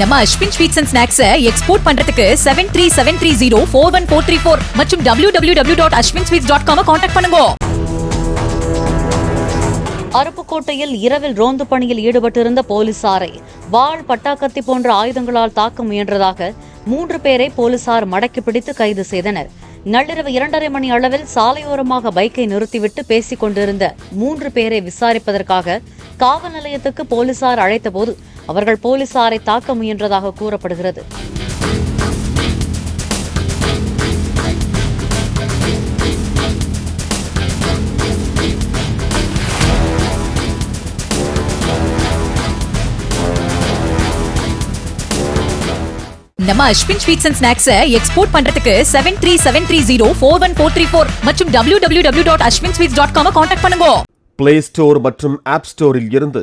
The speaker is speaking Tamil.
நம்ம Ashwin sweets and snacks export பண்றதுக்கு seven three seven three zero four one four three four மற்றும் W W W dot Ashwin sweets dot com contact பண்ணுங்க. அருப்புக்கோட்டையில் இரவில் ரோந்து பணியில் ஈடுபட்டிருந்த போலீசாரை வாள் பட்டாக்கத்தி போன்ற ஆயுதங்களால் தாக்க முயன்றதாக மூன்று பேரை போலீசார் மடக்கி பிடித்து கைது செய்தனர். நள்ளிரவு இரண்டரை மணி அளவில் சாலையோரமாக பைக்கை நிறுத்திவிட்டு பேசிக் கொண்டிருந்த மூன்று பேரை விசாரிப்பதற்காக காவல் நிலையத்துக்கு போலீசார் அழைத்தபோது அவர்கள் போலீசாரை தாக்க முயன்றதாக கூறப்படுகிறது. நம்ம Ashwin sweets and snacks export பண்றதுக்கு seven three seven three zero four one four three four மற்றும் W W W dot Ashwin sweets dot com contact பண்ணுங்க. பிளே ஸ்டோர் மற்றும் ஆப் ஸ்டோரில் இருந்து